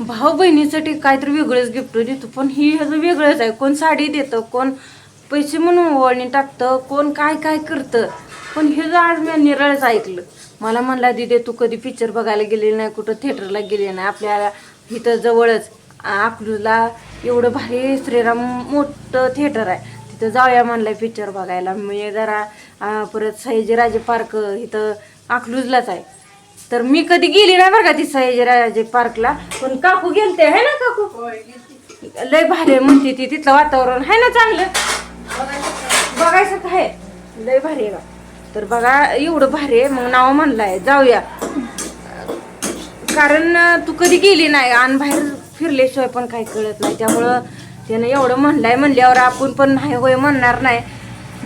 भाऊ बहिणीसाठी काहीतरी वेगळंच गिफ्ट देतो पण ही ह्याचं वेगळंच आहे. कोण साडी देतं कोण पैसे म्हणून ओळणी टाकतं कोण काय काय करतं. पण हे जर आज मी निरळच ऐकलं. मला म्हणला दिदे तू कधी पिक्चर बघायला गेलेली नाही कुठं थिएटरला गेले नाही. आपल्याला इथं जवळच. अकलूजला एवढं भारी श्रीराम मोठं थिएटर आहे. तिथं जाऊया म्हणलाय पिक्चर बघायला. मी जरा परत सयाजीराजे पार्क इथं अकलूजलाच आहे. तर मी कधी गेली नाही बरं का ती सयाजीराजे पार्कला. पण काकू गेलते आहे ना काकू? लय भारी आहे म्हणते ती तिथलं वातावरण आहे ना चांगलं? बघायचं. आहे. लय भारी आहे का तर बघा एवढं भारी आहे. मग नाव म्हणलंय जाऊया. कारण तू कधी गेली नाही. आणि बाहेर फिरल्याशिवाय पण काही कळत नाही. त्यामुळं त्यानं एवढं म्हणलंय म्हणल्यावर आपण पण नाही होय म्हणणार नाही.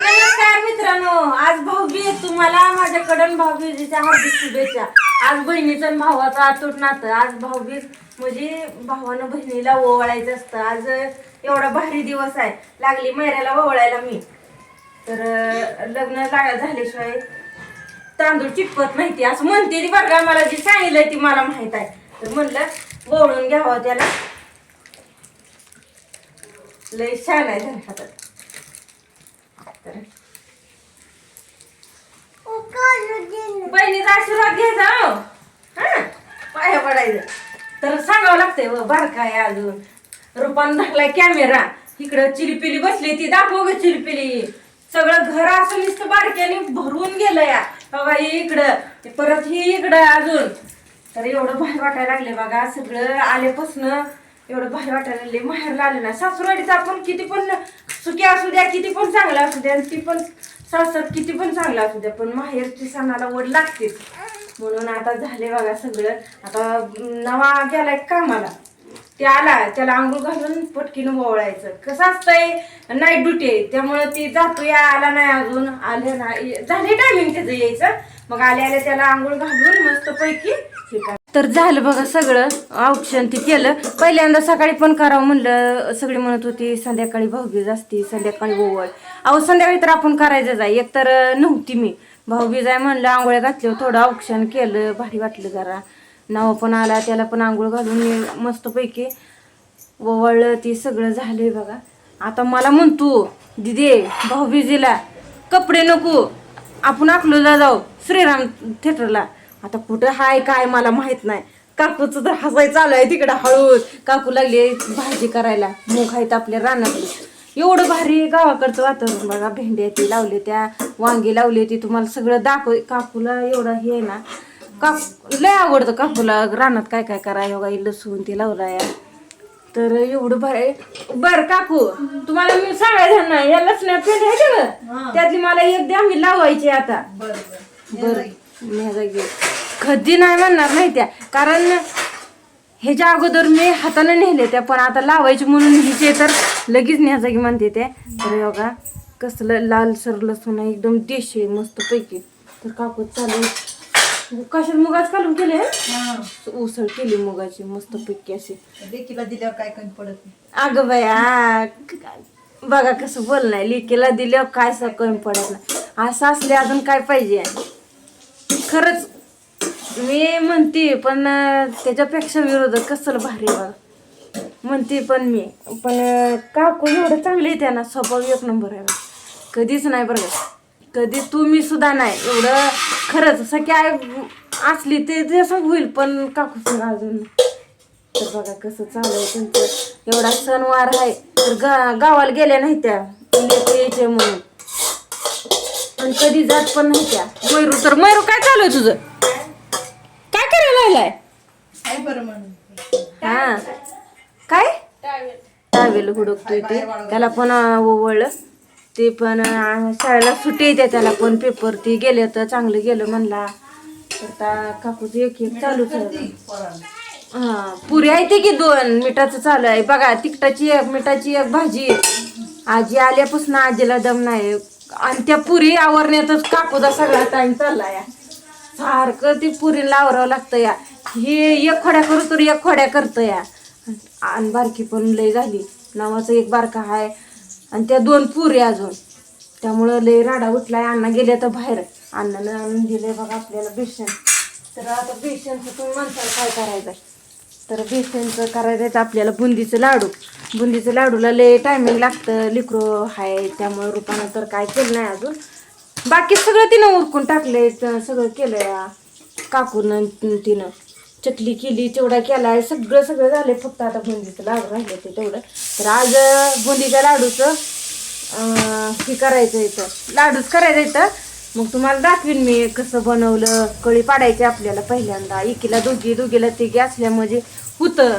नमस्कार मित्रांनो आज भाऊबी तुम्हाला. माझ्याकडून भाऊबीजीच्या हार्दिक शुभेच्छा. आज बहिणीचं आणि भावाचं अतूट नातं. आज भाऊबीज म्हणजे भावानं बहिणीला ओवाळायचं असतं. आज एवढा भारी दिवस आहे. लागली मैऱ्याला ओवाळायला मी. तर लग्न लागा झाल्याशिवाय तांदूळ चिटकत नाही असं म्हणते ती बरं का मला जी सांगितलंय ती मला माहीत आहे. तर म्हणलं बोळून घ्यावं त्याला. लय छान आहे तर बहिणीचा आशीर्वाद घ्यायचा हो. हा? पाया पडायचं. तर सांगावं लागतंय व बारका आहे अजून. रुपान धरलाय कॅमेरा इकडं चिलीपिली बसली ती दाखव ग चिलीपिली. सगळं घर असं नुसतं बारक्याने भरून गेलं या बाबा इकडं. परत ही इकडं अजून. तर एवढं बाहेर वाटायला लागले बघा सगळं आल्यापासनं एवढं बाहेर वाटायला लागले माहेरला आले ना सासूरवाडीचं आपण किती पण सुखी असू द्या किती पण चांगलं असू द्या आणि ती पण सासत किती पण चांगलं असू द्या पण माहेरची सणाला वड लागतेच. म्हणून आता झाले बघा सगळं. आता नवा गेलाय कामाला. ते आला त्याला आंघोळ घालून पटकीनं ओवळायचं. कसं असतंय? नाईट ड्युटी आहे त्यामुळे ती जातो या आला नाही अजून. आले नाही. झाले टायमिंग त्याचं यायचं. मग आले आले त्याला आंघोळ घालून मस्त पैकी हे तर झालं बघा सगळं. औक्षण ते केलं. पहिल्यांदा सकाळी पण करावं म्हणलं. सगळी म्हणत होती संध्याकाळी भाऊबीज असती संध्याकाळी ओवळ अहो संध्याकाळी तर आपण करायचं आहे. एक तर नव्हती मी. भाऊबीज आहे म्हणलं आंघोळ्या घातल्यावर थोडं औक्षण केलं. भारी वाटलं जरा. नाव पण आला त्याला पण आंघोळ घालून मी मस्तपैकी ओवळलं ती सगळं झालंय बघा. आता मला म्हणतो दिदे भाऊबीजीला कपडे नको. आपण अकलूजला जाऊ. श्रीराम थिएटरला आता कुठं हाय काय मला माहीत नाही. काकूचं तर हसाय चालू आहे तिकडं हळूच. काकू लागली भाजी करायला. मूग आहेत आपल्या रानातली एवढं भारी गावाकडचं वातावरण बघा. भेंड्या ती लावले त्या वांगी लावली ती. तुम्हाला सगळं दाखव काकूला एवढं हे आहे ना. काकू लय आवडतं काकूला. रानात काय काय करायला बघा लसूण ती लावलाय. तर एवढं भारी बर काकू तुम्हाला मी सांगायचं या लसण्या का त्यातली मला एक द्या मी लावायची आता. बर. कधी नाही म्हणणार नाही त्या. कारण ह्याच्या अगोदर मी हाताने नेले त्या पण आता लावायची म्हणून ह्याचे तर लगेच न्याजागी म्हणते ते तर बघा कसलं लाल सर लसूण एकदम देशी आहे मस्त पैकी. तर काकू चालू कशात मुगाच घालून केले उसळ केली मुगाची मस्त पैकी अशी. लेकीला दिल्यावर काय कमी पडत नाही. अगं बाया बघा कसं बोल नाही लिकीला दिल्यावर काय असं कमी पडत नाही. असं असले अजून काय पाहिजे? खरंच मी म्हणते पण त्याच्यापेक्षा विरोधक कसलं भारी आहे बघा. म्हणते पण मी पण काकू एवढं चांगले आहे त्यांना स्वभाव एक नंबर आहे कधीच नाही बरं कधी तुम्ही सुद्धा नाही. एवढं खरंच सख्य आय असली ते ते होईल पण काकू सांग अजून. तर बघा कसं चालू आहे त्यांचं. एवढा सणवार आहे. तर गा गावाला गेल्या नाही त्या. यायचे म्हणून. आणि कधी जात पण नाही त्या. मैरू तर मैरू काय चालू आहे तुझं? काय करायला लागलाय? काय बरं म्हणून? हा. काय? टावेल हुडकतोय ते. त्याला पण ओवळलं. ते पण अं, शाळेला सुट्टी येते त्याला पण पेपर ती गेले तर चांगलं गेलं म्हणला. तर त्या काकूचं एक एक चालूच आहे. हा. पुरी आहे ते की दोन. मिठाचं चालू आहे. बघा तिखटाची एक मिठाची एक भाजी. आजी आल्यापासून आजीला दम नाही. आणि त्या पुरी आवरण्यातच काकूचा सगळा टाइम चालला या. सारखं ती पुरीला आवरावं लागतं या. हे एक खोड्या करू तर एक खोड्या करतं या. आणि बारकी पण लय झाली. नावाचं एक बारका आहे आणि त्या दोन पुरी अजून. त्यामुळं लय राडा उठलाय. अण्णा गेले तर बाहेर. अण्णानं आणून दिले बघा आपल्याला बेसन. तर आता बेसनचं तुम्ही माणसाला काय करायचं तर बेसनचं करायचं आहे आपल्याला बुंदीचं लाडू. बुंदीचं लाडूला लय टायमिंग लागतं. लिकरो आहे त्यामुळे रुपानं तर काय केलं नाही अजून. बाकी सगळं तिनं उरकून टाकलंय सगळं केलंय. काकून तिनं. चकली केली चिवडा केलाय सगळं सगळं झालंय. फक्त आता बुंदीचं लाडू राहिलं ते तेवढं. तर आज बुंदीच्या लाडूचं हे करायचं इथं. लाडूच करायचं इथं. मग तुम्हाला दाखवीन मी कसं बनवलं कळी पाडायची आपल्याला पहिल्यांदा. एकीला दोघी दोघीला तिघी असल्यामुळे म्हणजे होतं.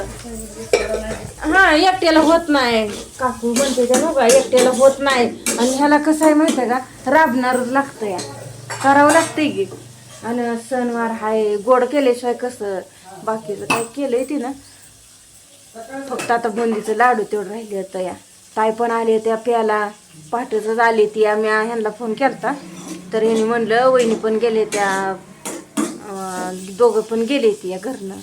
हा एकट्याला होत नाही. काकू म्हणते त्या बघा एकट्याला होत नाही. आणि ह्याला कसं आहे माहिती आहे का? राबणार लागतं या करावं लागतंय की. आणि सणवार हाय गोड केल्याशिवाय कसं? बाकीचं काय केलंय तिनं? फक्त आता बुंदीचं लाडू तेवढं राहिले होतं या. ताई पण आले त्या प्याला पहाटेच आली ती. आम्ही ह्यांना फोन केलता. तर ह्यांनी म्हणलं वहिनी पण गेले त्या दोघं पण गेले ती या घरनं.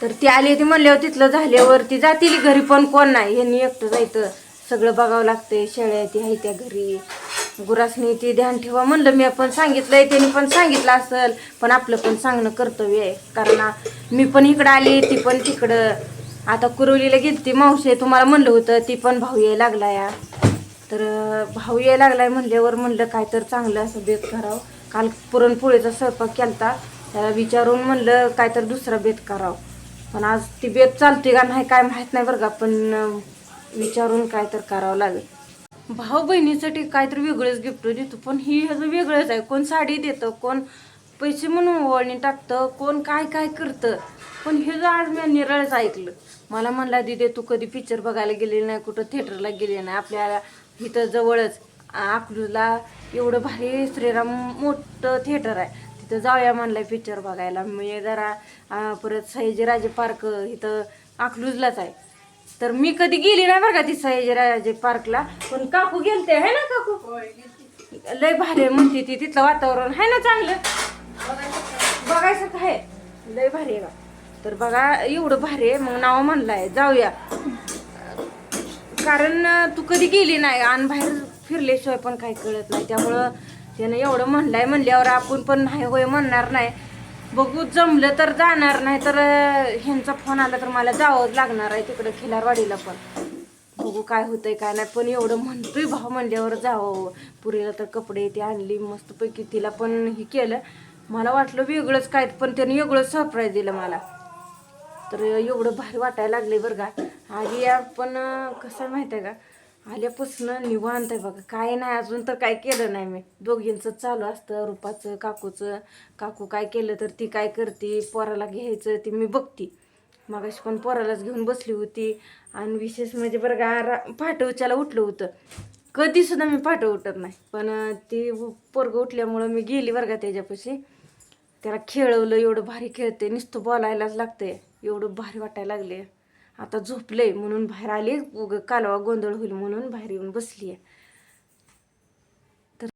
तर ती आली ती म्हणल्यावर तिथलं झाल्यावर ती जातील घरी पण कोण नाही. ह्यांनी एकटं जायचं सगळं बघावं लागतंय शेळ्या ती आहे त्या घरी. गुरासनी ती ध्यान ठेवा म्हणलं मी पण सांगितलंय त्यांनी पण सांगितलं असेल पण आपलं पण सांगणं कर्तव्य आहे. कारण मी पण इकडं आली ती पण तिकडं. आता कुरवलीला गेली ती मावशी तुम्हाला म्हणलं होतं ती पण भाऊ यायला लागला या. तर भाऊ यायला लागलाय म्हणल्यावर म्हणलं काय तर चांगलं असं बेत करावं. काल पुरणपोळीचा स्वयंपाक केलता त्याला विचारून म्हणलं काय तर दुसरा बेत करावं. पण आज ती बेत चालते का नाही काय माहीत नाही बरं का पण विचारून काय तर करावं लागेल. भाऊ बहिणीसाठी काहीतरी वेगळंच गिफ्ट देतो पण ही ह्याचं वेगळंच आहे. कोण साडी देतं कोण पैसे म्हणून ओळणी टाकतं कोण काय काय करतं पण हे जर आज मी निराळच ऐकलं. मला म्हणला दिदे तू कधी पिक्चर बघायला गेले नाही कुठं थिएटरला गेली नाही आपल्याला इथं जवळच. अकलूजला एवढं भारी श्रीराम मोठं थिएटर आहे. तिथं जाऊया म्हणलंय पिक्चर बघायला. मी जरा परत सयाजीराजे पार्क इथं अकलूजलाच आहे. तर मी कधी गेली नाही बरं का ती सयाजीराजे पार्कला पण काकू गेलते आहे ना काकू? लय भारी आहे म्हणते ती. तिथलं वातावरण आहे ना चांगलं? बघायसारखं आहे. लय भारी आहे का तर बघा एवढं भारी आहे. मग नाव म्हणलंय जाऊया. कारण तू कधी गेली नाही? आणि बाहेर फिरल्याशिवाय पण काही कळत नाही. त्यामुळं त्यानं एवढं म्हणलंय म्हणल्यावर आपण पण नाही होय म्हणणार नाही. बघू जमलं तर जाणार नाही तर ह्यांचा फोन आला तर मला जावंच लागणार आहे तिकडं खिलारवाडीला पण. बघू काय होतंय काय नाही. पण एवढं म्हणतोय भाऊ म्हणल्यावर जावं. पुरीला तर कपडे ते आणली मस्तपैकी. तिला पण हे केलं. मला वाटलं वेगळंच काय पण त्याने वेगळंच सरप्राईज दिलं मला. तर एवढं भारी वाटायला लागले बरं का. आधी आपण कसं आहे माहिती आहे का? आल्यापासून निवांत आहे बघा. काय नाही अजून तर काय केलं नाही मी. दोघींचं चालू असतं रुपाचं काकूचं. काकू काय केलं तर ती काय करते? पोराला घ्यायचं ती मी बघती. मगाशी पण पोरालाच घेऊन बसली होती. आणि विशेष म्हणजे बरं का रा- उठलं होतं. कधीसुद्धा मी पहाटे उठत नाही. पण ती पोरगं उठल्यामुळं मी गेली बरं का त्याच्यापाशी. त्याला खेळवलं एवढं भारी खेळते. नुसतं बोलायलाच लागतंय. एवढं भारी वाटायला लागले आता झोपले म्हणून बाहेर आली कालवा गोंधळ होईल म्हणून बाहेर येऊन बसली आहे